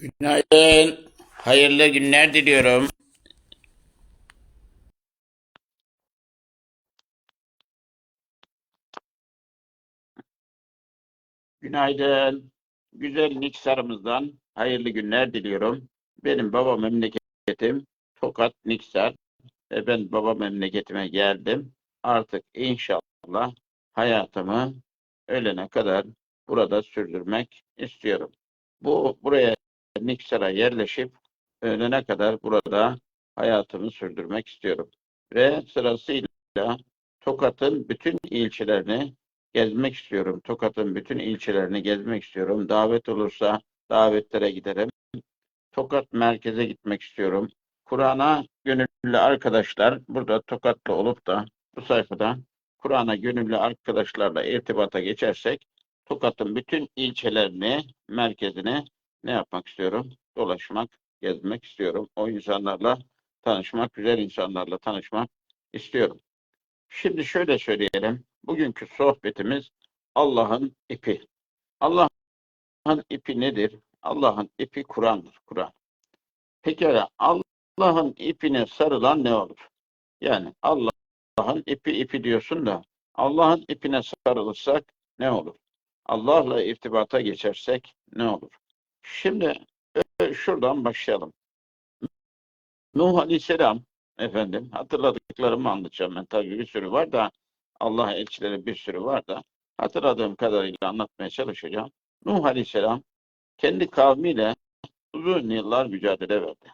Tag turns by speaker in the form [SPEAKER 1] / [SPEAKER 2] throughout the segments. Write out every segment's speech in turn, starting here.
[SPEAKER 1] Günaydın. Hayırlı günler diliyorum. Günaydın. Güzel Niksar'ımızdan hayırlı günler diliyorum. Benim baba memleketim Tokat Niksar. Ve ben baba memleketime geldim. Artık inşallah hayatımı ölene kadar burada sürdürmek istiyorum. Bu buraya Niksar'a yerleşip ölene kadar burada hayatımı sürdürmek istiyorum. Ve sırasıyla Tokat'ın bütün ilçelerini gezmek istiyorum. Tokat'ın bütün ilçelerini gezmek istiyorum. Davet olursa davetlere giderim. Tokat merkeze gitmek istiyorum. Kur'an'a gönüllü arkadaşlar burada Tokatlı olup da bu sayfada Kur'an'a gönüllü arkadaşlarla irtibata geçersek Tokat'ın bütün ilçelerini, merkezini ne yapmak istiyorum? Dolaşmak, gezmek istiyorum. O insanlarla tanışmak, güzel insanlarla tanışmak istiyorum. Şimdi şöyle söyleyelim. Bugünkü sohbetimiz Allah'ın ipi. Allah'ın ipi nedir? Allah'ın ipi Kur'an'dır. Kur'an. Pekala Allah'ın ipine sarılan ne olur? Yani Allah'ın ipi ipi diyorsun da Allah'ın ipine sarılırsak ne olur? Allah'la irtibata geçersek ne olur? Şimdi e, şuradan başlayalım. Nuh Aleyhisselam efendim hatırladıklarımı anlatacağım ben. Tabii bir sürü var da Allah elçileri bir sürü var da hatırladığım kadarıyla anlatmaya çalışacağım. Nuh Aleyhisselam kendi kavmiyle uzun yıllar mücadele verdi.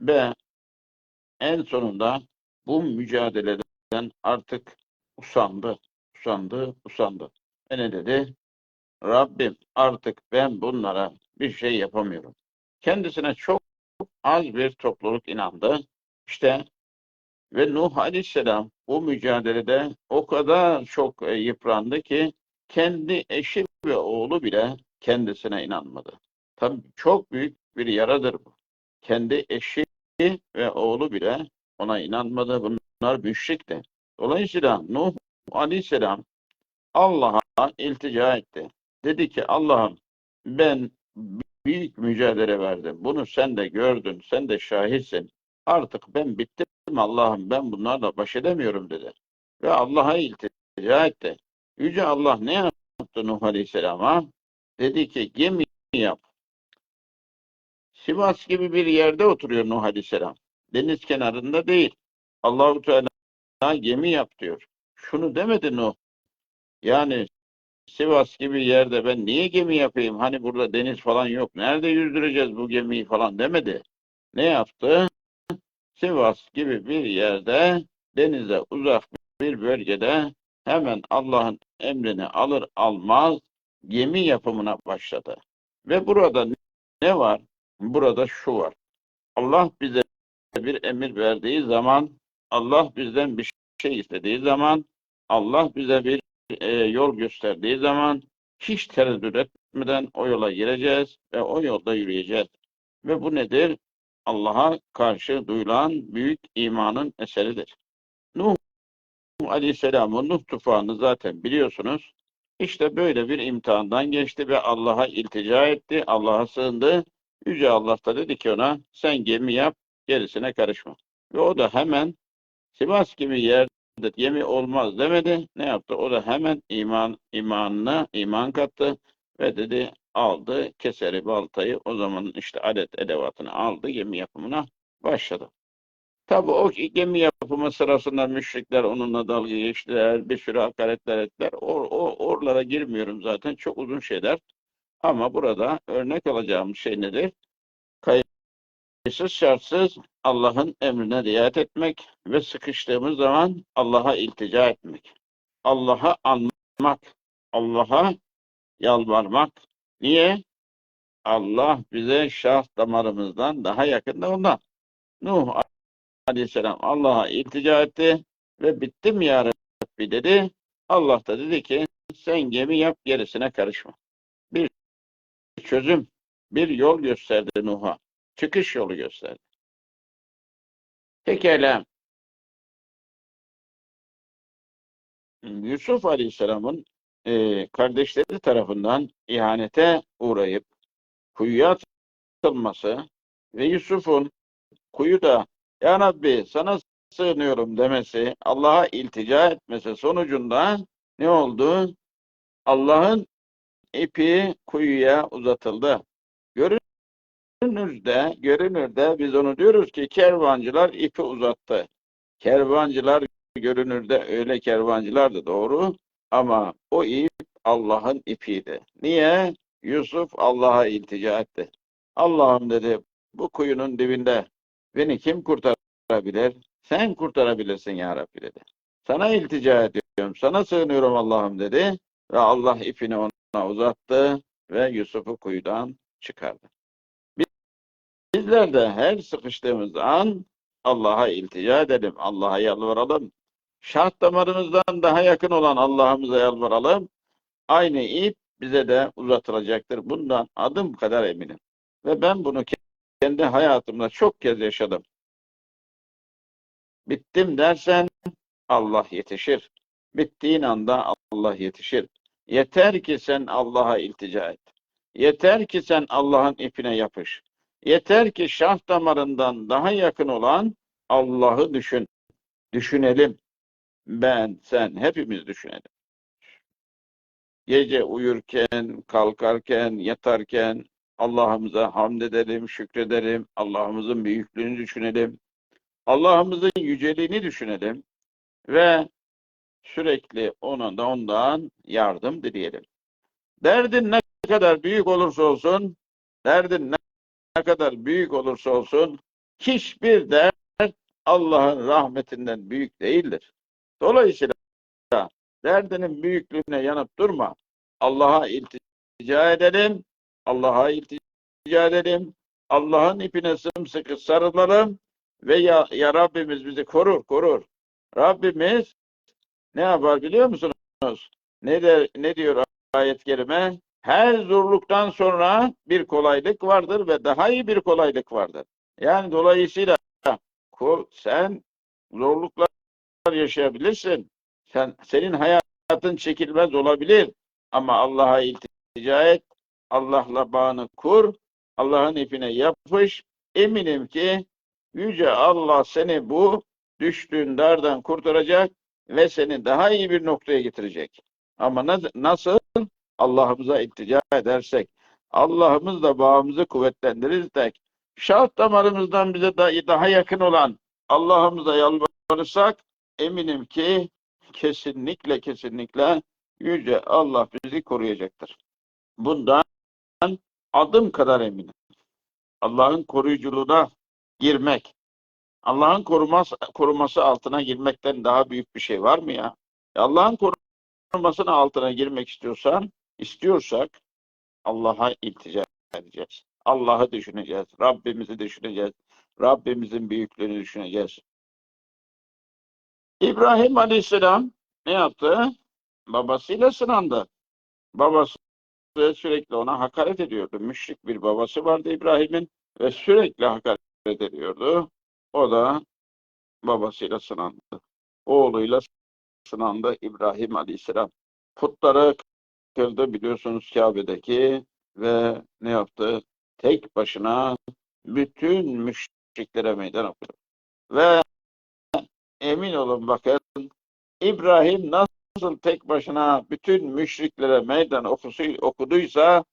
[SPEAKER 1] Ve en sonunda bu mücadeleden artık usandı, usandı, usandı. Ve ne dedi? Rabbim artık ben bunlara bir şey yapamıyorum. Kendisine çok az bir topluluk inandı. İşte ve Nuh Aleyhisselam bu mücadelede o kadar çok e, yıprandı ki kendi eşi ve oğlu bile kendisine inanmadı. Tabii çok büyük bir yaradır bu. Kendi eşi ve oğlu bile ona inanmadı. Bunlar müşrikti. Dolayısıyla Nuh Aleyhisselam Allah'a iltica etti. Dedi ki Allah'ım ben büyük mücadele verdim. Bunu sen de gördün, sen de şahitsin. Artık ben bittim Allah'ım ben bunlarla baş edemiyorum dedi. Ve Allah'a iltica etti. Yüce Allah ne yaptı Nuh Aleyhisselam'a? Dedi ki gemi yap. Sivas gibi bir yerde oturuyor Nuh Aleyhisselam. Deniz kenarında değil. Allahu Teala gemi yap diyor. Şunu demedi Nuh. Yani Sivas gibi yerde ben niye gemi yapayım? Hani burada deniz falan yok. Nerede yüzdüreceğiz bu gemiyi falan demedi. Ne yaptı? Sivas gibi bir yerde denize uzak bir bölgede hemen Allah'ın emrini alır almaz gemi yapımına başladı. Ve burada ne var? Burada şu var. Allah bize bir emir verdiği zaman, Allah bizden bir şey istediği zaman, Allah bize bir e, yol gösterdiği zaman hiç tereddüt etmeden o yola gireceğiz ve o yolda yürüyeceğiz. Ve bu nedir? Allah'a karşı duyulan büyük imanın eseridir. Nuh Aleyhisselam'ın Nuh tufanı zaten biliyorsunuz. İşte böyle bir imtihandan geçti ve Allah'a iltica etti, Allah'a sığındı. Yüce Allah da dedi ki ona sen gemi yap, gerisine karışma. Ve o da hemen Sivas gibi yerde gemi olmaz demedi. Ne yaptı? O da hemen iman imanına iman kattı ve dedi aldı keseri baltayı o zaman işte alet edevatını aldı gemi yapımına başladı. Tabi o gemi yapımı sırasında müşrikler onunla dalga geçtiler, bir sürü hakaretler ettiler. Or, or, oralara girmiyorum zaten çok uzun şeyler. Ama burada örnek alacağımız şey nedir? Kayıtsız şartsız Allah'ın emrine riayet etmek ve sıkıştığımız zaman Allah'a iltica etmek. Allah'a anmak, Allah'a yalvarmak. Niye? Allah bize şah damarımızdan daha yakında ondan. Nuh Aleyhisselam Allah'a iltica etti ve bittim ya Rabbi dedi. Allah da dedi ki sen gemi yap gerisine karışma. Bir çözüm, bir yol gösterdi Nuh'a. Çıkış yolu gösterdi. Pekala. Yusuf Aleyhisselam'ın e, kardeşleri tarafından ihanete uğrayıp kuyuya uzatılması ve Yusuf'un kuyuda Ya Rabbi sana sığınıyorum demesi, Allah'a iltica etmesi sonucunda ne oldu? Allah'ın ipi kuyuya uzatıldı. Görünürde, görünürde biz onu diyoruz ki kervancılar ipi uzattı. Kervancılar görünürde öyle kervancılar da doğru ama o ip Allah'ın ipiydi. Niye? Yusuf Allah'a iltica etti. Allah'ım dedi bu kuyunun dibinde beni kim kurtarabilir? Sen kurtarabilirsin ya Rabbi dedi. Sana iltica ediyorum, sana sığınıyorum Allah'ım dedi ve Allah ipini ona uzattı ve Yusuf'u kuyudan çıkardı. Bizler de her sıkıştığımız an Allah'a iltica edelim, Allah'a yalvaralım. Şah damarımızdan daha yakın olan Allah'ımıza yalvaralım. Aynı ip bize de uzatılacaktır. Bundan adım kadar eminim. Ve ben bunu kendi hayatımda çok kez yaşadım. Bittim dersen Allah yetişir. Bittiğin anda Allah yetişir. Yeter ki sen Allah'a iltica et. Yeter ki sen Allah'ın ipine yapış. Yeter ki şah damarından daha yakın olan Allah'ı düşün. Düşünelim. Ben, sen, hepimiz düşünelim. Gece uyurken, kalkarken, yatarken Allah'ımıza hamd edelim, şükredelim. Allah'ımızın büyüklüğünü düşünelim. Allah'ımızın yüceliğini düşünelim. Ve sürekli ona da ondan yardım dileyelim. Derdin ne kadar büyük olursa olsun, derdin ne kadar büyük olursa olsun, hiçbir dert Allah'ın rahmetinden büyük değildir. Dolayısıyla derdinin büyüklüğüne yanıp durma. Allah'a iltica edelim, Allah'a iltica edelim, Allah'ın ipine sımsıkı sarılalım ve ya, ya Rabbimiz bizi korur, korur. Rabbimiz ne yapar biliyor musunuz? Ne, de, ne diyor ayet-i kerime? Her zorluktan sonra bir kolaylık vardır ve daha iyi bir kolaylık vardır. Yani dolayısıyla sen zorluklar yaşayabilirsin. Sen senin hayatın çekilmez olabilir ama Allah'a iltica et. Allah'la bağını kur. Allah'ın ipine yapış. Eminim ki yüce Allah seni bu düştüğün dardan kurtaracak ve seni daha iyi bir noktaya getirecek. Ama nasıl? Allah'ımıza iltica edersek, Allah'ımızla bağımızı kuvvetlendirirsek, şah damarımızdan bize daha yakın olan Allah'ımıza yalvarırsak, eminim ki kesinlikle kesinlikle Yüce Allah bizi koruyacaktır. Bundan adım kadar eminim. Allah'ın koruyuculuğuna girmek, Allah'ın koruması, koruması altına girmekten daha büyük bir şey var mı ya? Allah'ın korumasının altına girmek istiyorsan, istiyorsak Allah'a iltica edeceğiz. Allah'ı düşüneceğiz. Rabbimizi düşüneceğiz. Rabbimizin büyüklüğünü düşüneceğiz. İbrahim Aleyhisselam ne yaptı? Babasıyla sınandı. Babası sürekli ona hakaret ediyordu. Müşrik bir babası vardı İbrahim'in ve sürekli hakaret ediyordu. O da babasıyla sınandı. Oğluyla sınandı İbrahim Aleyhisselam. Putları kırdı biliyorsunuz Kabe'deki ve ne yaptı? Tek başına bütün müşriklere meydan okudu. Ve emin olun bakın İbrahim nasıl tek başına bütün müşriklere meydan okusu, okuduysa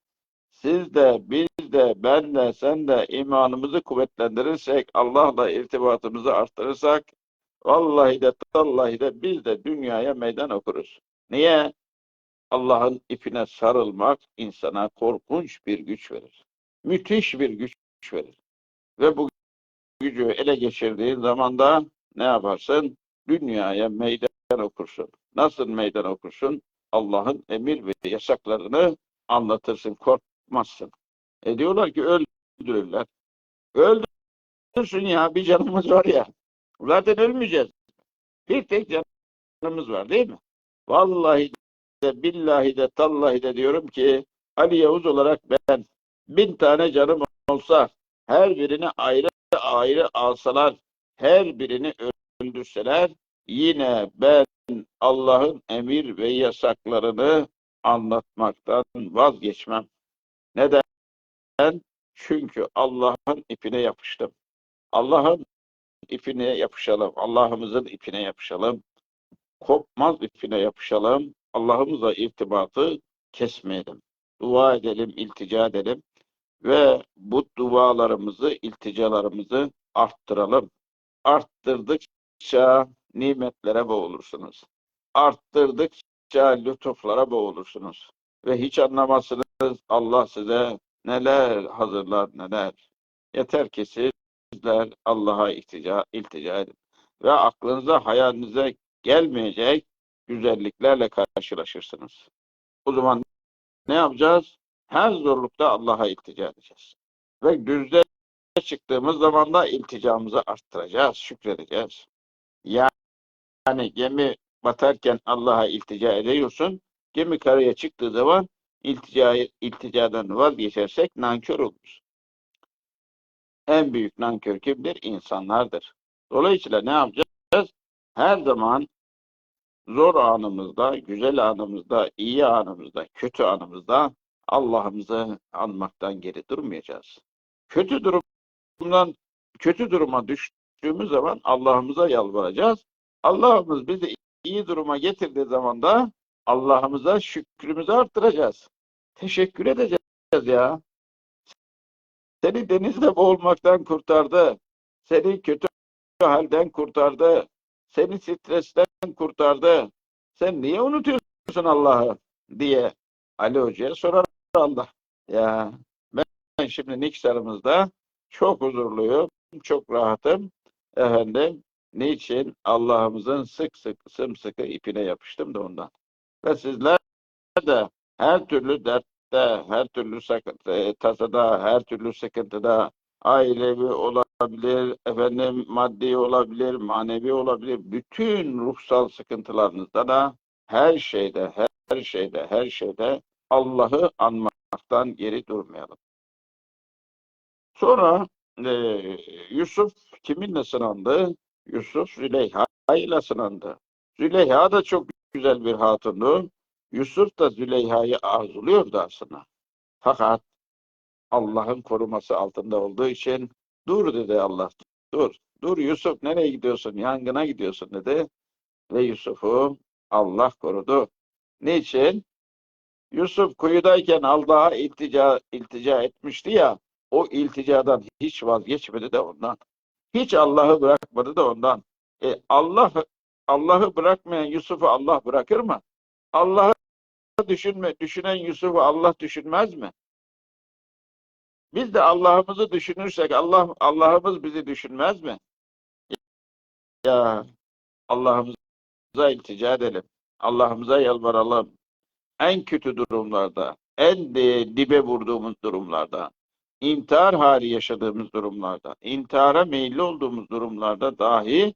[SPEAKER 1] siz de, biz de, ben de, sen de imanımızı kuvvetlendirirsek, Allah'la irtibatımızı arttırırsak, vallahi de, tallahi de biz de dünyaya meydan okuruz. Niye? Allah'ın ipine sarılmak insana korkunç bir güç verir. Müthiş bir güç verir. Ve bu gücü ele geçirdiğin zaman da ne yaparsın? Dünyaya meydan okursun. Nasıl meydan okursun? Allah'ın emir ve yasaklarını anlatırsın, korkmazsın. E diyorlar ki öldürürler. Öldürsün ya, bir canımız var ya. Zaten ölmeyeceğiz. Bir tek canımız var değil mi? Vallahi de billahi de tallahi de diyorum ki Ali Yavuz olarak ben bin tane canım olsa her birini ayrı ayrı alsalar her birini öldürseler yine ben Allah'ın emir ve yasaklarını anlatmaktan vazgeçmem. Neden? Çünkü Allah'ın ipine yapıştım. Allah'ın ipine yapışalım. Allah'ımızın ipine yapışalım. Kopmaz ipine yapışalım. Allah'ımıza irtibatı kesmeyelim. Dua edelim, iltica edelim ve bu dualarımızı, ilticalarımızı arttıralım. Arttırdıkça nimetlere boğulursunuz. Arttırdıkça lütuflara boğulursunuz. Ve hiç anlamazsınız Allah size neler hazırlar neler. Yeter ki sizler Allah'a iltica, iltica edin. Ve aklınıza, hayalinize gelmeyecek güzelliklerle karşılaşırsınız. O zaman ne yapacağız? Her zorlukta Allah'a iltica edeceğiz. Ve düzde çıktığımız zaman da ilticamızı arttıracağız, şükredeceğiz. Yani gemi batarken Allah'a iltica ediyorsun. Gemi karaya çıktığı zaman iltica, ilticadan vazgeçersek nankör oluruz. En büyük nankör kimdir? İnsanlardır. Dolayısıyla ne yapacağız? Her zaman zor anımızda, güzel anımızda, iyi anımızda, kötü anımızda Allah'ımızı anmaktan geri durmayacağız. Kötü durumdan kötü duruma düştüğümüz zaman Allah'ımıza yalvaracağız. Allah'ımız bizi iyi duruma getirdiği zaman da Allah'ımıza şükrümüzü arttıracağız. Teşekkür edeceğiz ya. Seni denizde boğulmaktan kurtardı. Seni kötü halden kurtardı. Seni stresten kurtardı. Sen niye unutuyorsun Allah'ı diye Ali Hoca'ya sorar Allah. Ya ben şimdi Niksar'ımızda çok huzurluyum, çok rahatım. Efendim, niçin? Allah'ımızın sık sık sımsıkı ipine yapıştım da ondan. Ve sizler de her türlü dertte, her türlü e, tasada, her türlü sıkıntıda ailevi olabilir, efendim maddi olabilir, manevi olabilir. Bütün ruhsal sıkıntılarınızda da her şeyde, her şeyde, her şeyde Allah'ı anmaktan geri durmayalım. Sonra e, Yusuf kiminle sınandı? Yusuf Züleyha ile sınandı. Züleyha da çok güzel bir hatundu. Yusuf da Züleyha'yı arzuluyordu aslında. Fakat Allah'ın koruması altında olduğu için dur dedi Allah. Dur. Dur Yusuf nereye gidiyorsun? Yangına gidiyorsun dedi. Ve Yusuf'u Allah korudu. Niçin? Yusuf kuyudayken Allah'a iltica, iltica etmişti ya, o ilticadan hiç vazgeçmedi de ondan. Hiç Allah'ı bırakmadı da ondan. E Allah Allah'ı bırakmayan Yusuf'u Allah bırakır mı? Allah'ı düşünme, düşünen Yusuf'u Allah düşünmez mi? Biz de Allah'ımızı düşünürsek Allah Allah'ımız bizi düşünmez mi? Ya Allah'ımıza iltica edelim. Allah'ımıza yalvaralım. En kötü durumlarda, en dibe vurduğumuz durumlarda, intihar hali yaşadığımız durumlarda, intihara meyilli olduğumuz durumlarda dahi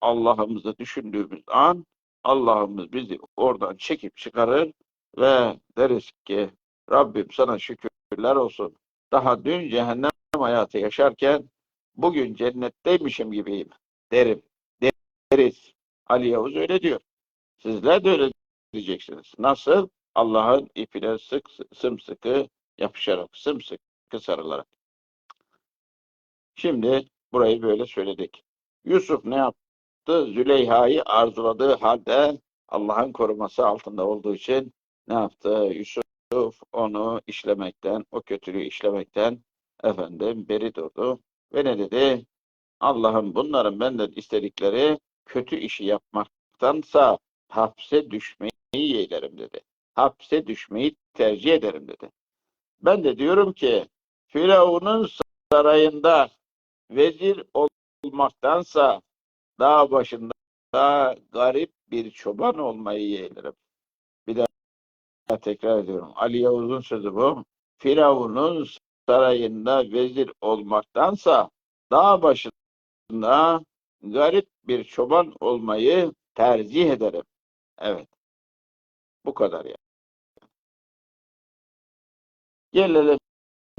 [SPEAKER 1] Allah'ımızı düşündüğümüz an Allah'ımız bizi oradan çekip çıkarır ve deriz ki Rabbim sana şükürler olsun. Daha dün cehennem hayatı yaşarken bugün cennetteymişim gibiyim derim. Deriz. Ali Yavuz öyle diyor. Sizler de öyle diyeceksiniz. Nasıl? Allah'ın ipine sık sımsıkı yapışarak, sımsıkı sarılarak. Şimdi burayı böyle söyledik. Yusuf ne yaptı? Züleyha'yı arzuladığı halde Allah'ın koruması altında olduğu için ne yaptı? Yusuf onu işlemekten, o kötülüğü işlemekten efendim beri durdu. Ve ne dedi? Allah'ım bunların benden istedikleri kötü işi yapmaktansa hapse düşmeyi yeğlerim dedi. Hapse düşmeyi tercih ederim dedi. Ben de diyorum ki Firavun'un sarayında vezir olmaktansa dağ başında garip bir çoban olmayı yeğlerim. Tekrar ediyorum. Ali Yavuz'un sözü bu. Firavun'un sarayında vezir olmaktansa dağ başında garip bir çoban olmayı tercih ederim. Evet. Bu kadar ya. Gelelim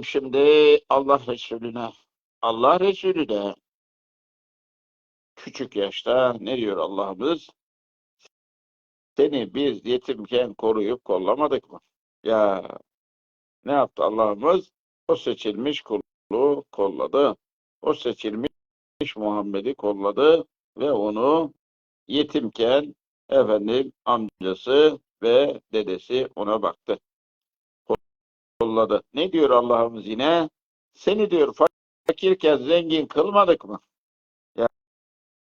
[SPEAKER 1] şimdi Allah Resulüne. Allah Resulü de küçük yaşta ne diyor Allah'ımız? Seni biz yetimken koruyup kollamadık mı? Ya ne yaptı Allah'ımız? o seçilmiş kulu kolladı. O seçilmiş Muhammed'i kolladı ve onu yetimken efendim amcası ve dedesi ona baktı. Kolladı. Ne diyor Allah'ımız yine? Seni diyor fakirken zengin kılmadık mı? Ya,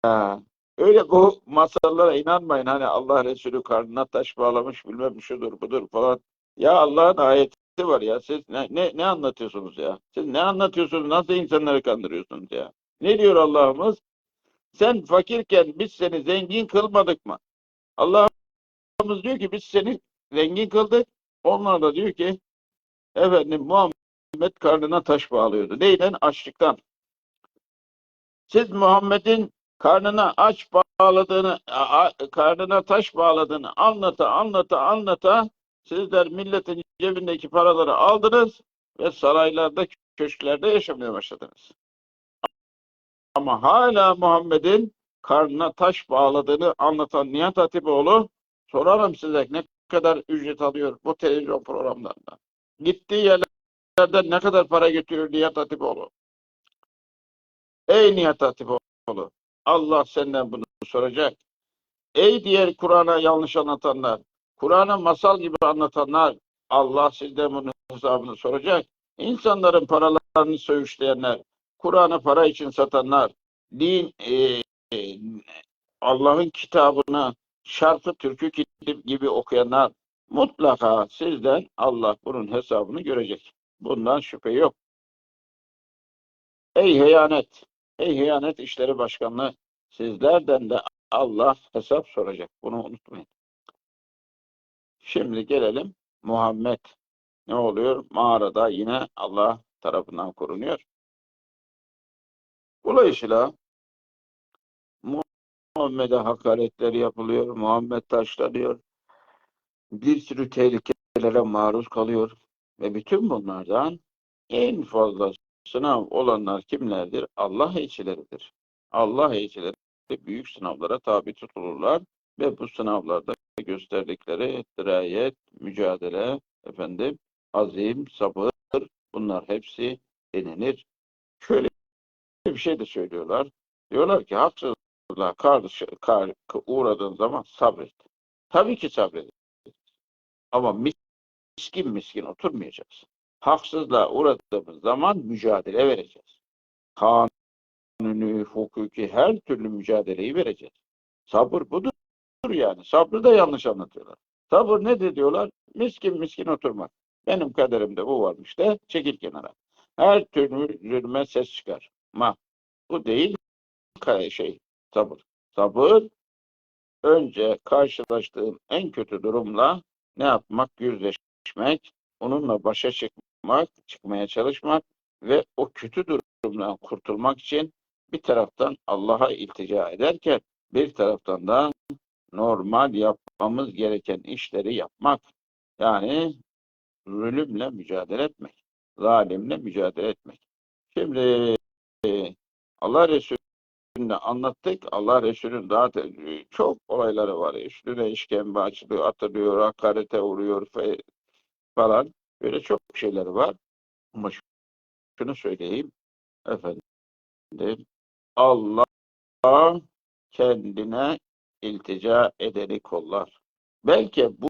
[SPEAKER 1] ya. Öyle bu masallara inanmayın. Hani Allah Resulü karnına taş bağlamış bilmem şudur budur falan. Ya Allah'ın ayeti var ya. Siz ne, ne, ne anlatıyorsunuz ya? Siz ne anlatıyorsunuz? Nasıl insanları kandırıyorsunuz ya? Ne diyor Allah'ımız? Sen fakirken biz seni zengin kılmadık mı? Allah'ımız diyor ki biz seni zengin kıldık. Onlar da diyor ki efendim Muhammed karnına taş bağlıyordu. Neyden? Açlıktan. Siz Muhammed'in karnına aç bağladığını, karnına taş bağladığını anlata anlata anlata sizler milletin cebindeki paraları aldınız ve saraylarda, köşklerde yaşamaya başladınız. Ama hala Muhammed'in karnına taş bağladığını anlatan Nihat Hatipoğlu sorarım size ne kadar ücret alıyor bu televizyon programlarında. Gittiği yerlerde ne kadar para götürüyor Nihat Hatipoğlu. Ey Nihat Hatipoğlu Allah senden bunu soracak. Ey diğer Kur'an'a yanlış anlatanlar, Kur'an'ı masal gibi anlatanlar, Allah sizden bunun hesabını soracak. İnsanların paralarını söğüşleyenler, Kur'an'ı para için satanlar, din e, Allah'ın kitabını şarkı türkü gibi okuyanlar mutlaka sizden Allah bunun hesabını görecek. Bundan şüphe yok. Ey heyanet, ey heyanet işleri başkanlığı sizlerden de Allah hesap soracak. Bunu unutmayın. Şimdi gelelim Muhammed. Ne oluyor? Mağarada yine Allah tarafından korunuyor. Dolayısıyla Muhammed'e hakaretler yapılıyor, Muhammed taşlanıyor, bir sürü tehlikelere maruz kalıyor ve bütün bunlardan en fazla sınav olanlar kimlerdir? Allah elçileridir. Allah elçileri büyük sınavlara tabi tutulurlar ve bu sınavlarda gösterdikleri dirayet, mücadele, efendim, azim, sabır bunlar hepsi denilir. Şöyle bir şey de söylüyorlar. Diyorlar ki haksızlığa karşı, kar, uğradığın zaman sabret. Tabii ki sabret. Ama miskin miskin oturmayacağız. Haksızlığa uğradığımız zaman mücadele vereceğiz. Kanuni, hukuki her türlü mücadeleyi vereceğiz. Sabır budur yani. Sabrı da yanlış anlatıyorlar. Sabır ne diyorlar? Miskin miskin oturmak. Benim kaderimde bu varmış da çekil kenara. Her türlü zulme ses çıkar. Ma. Bu değil şey sabır. Sabır önce karşılaştığın en kötü durumla ne yapmak? Yüzleşmek, onunla başa çıkmak, çıkmaya çalışmak ve o kötü durumdan kurtulmak için bir taraftan Allah'a iltica ederken bir taraftan da normal yapmamız gereken işleri yapmak. Yani zulümle mücadele etmek. Zalimle mücadele etmek. Şimdi Allah Resulü'nü anlattık. Allah Resulü'nün daha çok olayları var. Üstüne işkembe açılıyor, atılıyor, hakarete uğruyor falan. Böyle çok şeyler var. Ama şunu söyleyeyim. Efendim Allah kendine iltica edeni kollar. Belki bu,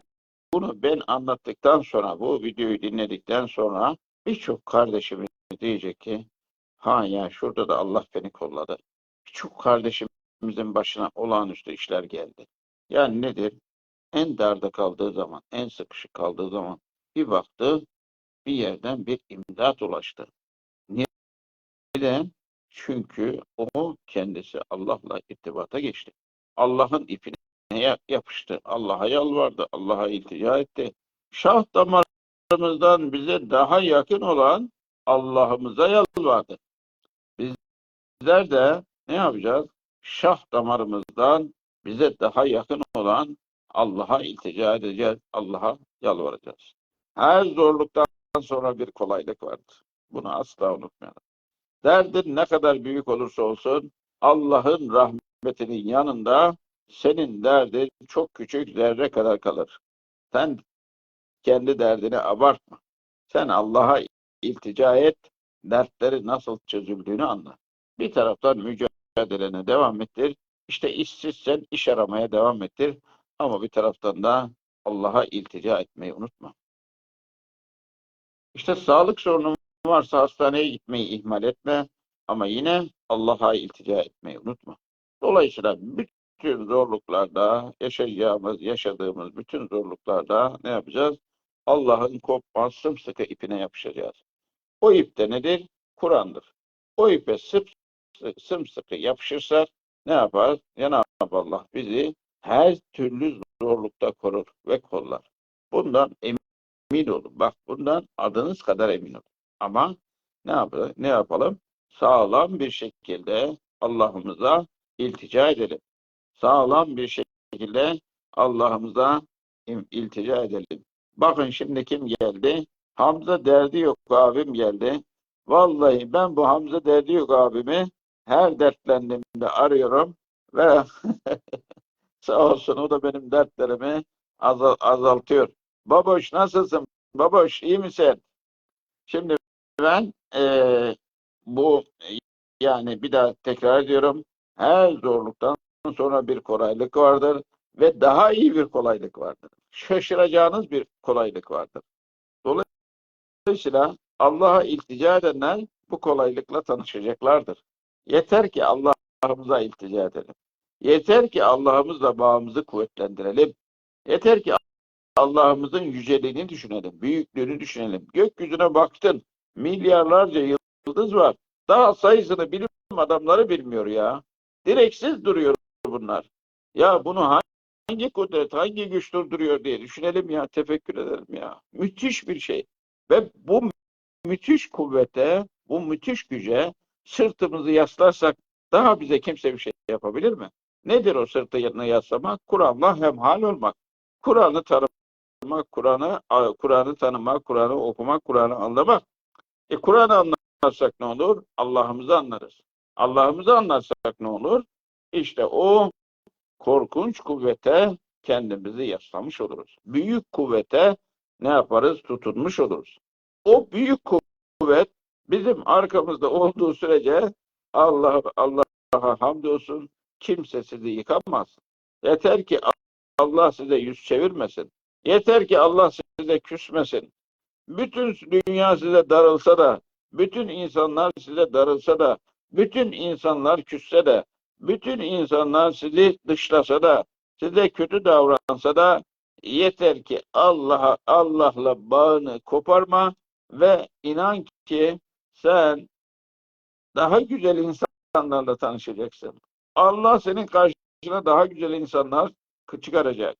[SPEAKER 1] bunu ben anlattıktan sonra, bu videoyu dinledikten sonra birçok kardeşimiz diyecek ki ha ya şurada da Allah beni kolladı. Birçok kardeşimizin başına olağanüstü işler geldi. Yani nedir? En darda kaldığı zaman, en sıkışık kaldığı zaman bir baktı bir yerden bir imdat ulaştı. Neden? Çünkü o kendisi Allah'la irtibata geçti. Allah'ın ipine yapıştı. Allah'a yalvardı. Allah'a iltica etti. Şah damarımızdan bize daha yakın olan Allah'ımıza yalvardı. Bizler de ne yapacağız? Şah damarımızdan bize daha yakın olan Allah'a iltica edeceğiz. Allah'a yalvaracağız. Her zorluktan sonra bir kolaylık vardır. Bunu asla unutmayalım. Derdin ne kadar büyük olursa olsun Allah'ın rahmetinin yanında senin derdin çok küçük zerre kadar kalır. Sen kendi derdini abartma. Sen Allah'a iltica et, dertleri nasıl çözüldüğünü anla. Bir taraftan mücadelene devam ettir. İşte işsizsen iş aramaya devam ettir. Ama bir taraftan da Allah'a iltica etmeyi unutma. İşte sağlık sorunun varsa hastaneye gitmeyi ihmal etme. Ama yine Allah'a iltica etmeyi unutma. Dolayısıyla bütün zorluklarda, yaşayacağımız, yaşadığımız bütün zorluklarda ne yapacağız? Allah'ın kopmaz sımsıkı ipine yapışacağız. O ip de nedir? Kur'an'dır. O ipe sıp, sımsıkı yapışırsak ne yapar? Cenab-ı Allah bizi her türlü zorlukta korur ve kollar. Bundan emin olun. Bak bundan adınız kadar emin olun. Ama ne yapalım? Ne yapalım? Sağlam bir şekilde Allah'ımıza iltica edelim. Sağlam bir şekilde Allah'ımıza iltica edelim. Bakın şimdi kim geldi? Hamza derdi yok abim geldi. Vallahi ben bu Hamza derdi yok abimi her dertlendiğimde arıyorum ve sağ olsun o da benim dertlerimi azal azaltıyor. Baboş nasılsın? Baboş iyi misin? Şimdi ben e, bu yani bir daha tekrar ediyorum. Her zorluktan sonra bir kolaylık vardır ve daha iyi bir kolaylık vardır. Şaşıracağınız bir kolaylık vardır. Dolayısıyla Allah'a iltica edenler bu kolaylıkla tanışacaklardır. Yeter ki Allah'ımıza iltica edelim. Yeter ki Allah'ımızla bağımızı kuvvetlendirelim. Yeter ki Allah'ımızın yüceliğini düşünelim, büyüklüğünü düşünelim. Gökyüzüne baktın, milyarlarca yıldız var. Daha sayısını bilim adamları bilmiyor ya. Direksiz duruyor bunlar. Ya bunu hangi kudret, hangi güç durduruyor diye düşünelim ya, tefekkür edelim ya. Müthiş bir şey. Ve bu müthiş kuvvete, bu müthiş güce sırtımızı yaslarsak daha bize kimse bir şey yapabilir mi? Nedir o sırtını yaslamak? Kur'an'la hemhal olmak. Kur'an'ı tanımak, Kur'an'ı Kur'an'ı tanımak, Kur'an'ı okumak, Kur'an'ı anlamak. E Kur'an'ı anlarsak ne olur? Allah'ımızı anlarız. Allah'ımızı anlarsak ne olur? İşte o korkunç kuvvete kendimizi yaslamış oluruz. Büyük kuvvete ne yaparız? Tutunmuş oluruz. O büyük kuvvet bizim arkamızda olduğu sürece Allah Allah'a hamdolsun kimse sizi yıkamaz. Yeter ki Allah size yüz çevirmesin. Yeter ki Allah size küsmesin. Bütün dünya size darılsa da, bütün insanlar size darılsa da, bütün insanlar küsse de, bütün insanlar sizi dışlasa da, size kötü davransa da yeter ki Allah'a Allah'la bağını koparma ve inan ki sen daha güzel insanlarla tanışacaksın. Allah senin karşına daha güzel insanlar çıkaracak.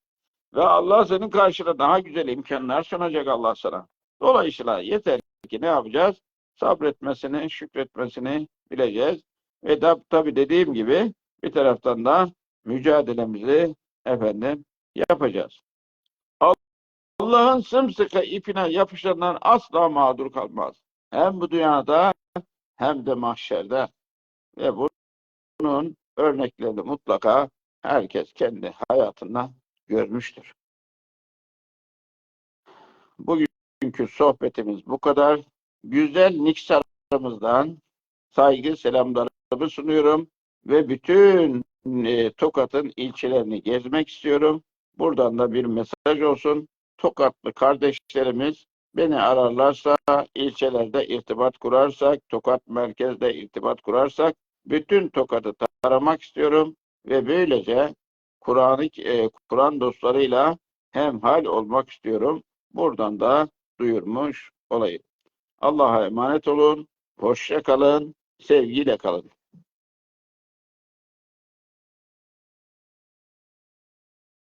[SPEAKER 1] Ve Allah senin karşına daha güzel imkanlar sunacak Allah sana. Dolayısıyla yeter ki ne yapacağız? Sabretmesini, şükretmesini bileceğiz. Ve da, tabi dediğim gibi bir taraftan da mücadelemizi efendim yapacağız. Allah'ın sımsıkı ipine yapışanlar asla mağdur kalmaz. Hem bu dünyada hem de mahşerde. Ve bunun örneklerini mutlaka herkes kendi hayatında görmüştür. Bugünkü sohbetimiz bu kadar. Güzel Niksar'ımızdan saygı selamlarımı sunuyorum ve bütün e, Tokat'ın ilçelerini gezmek istiyorum. Buradan da bir mesaj olsun. Tokatlı kardeşlerimiz beni ararlarsa, ilçelerde irtibat kurarsak, Tokat merkezde irtibat kurarsak, bütün Tokat'ı taramak istiyorum ve böylece Kur'an e, Kur'an dostlarıyla hemhal olmak istiyorum. Buradan da duyurmuş olayım. Allah'a emanet olun, hoşça kalın, sevgiyle kalın.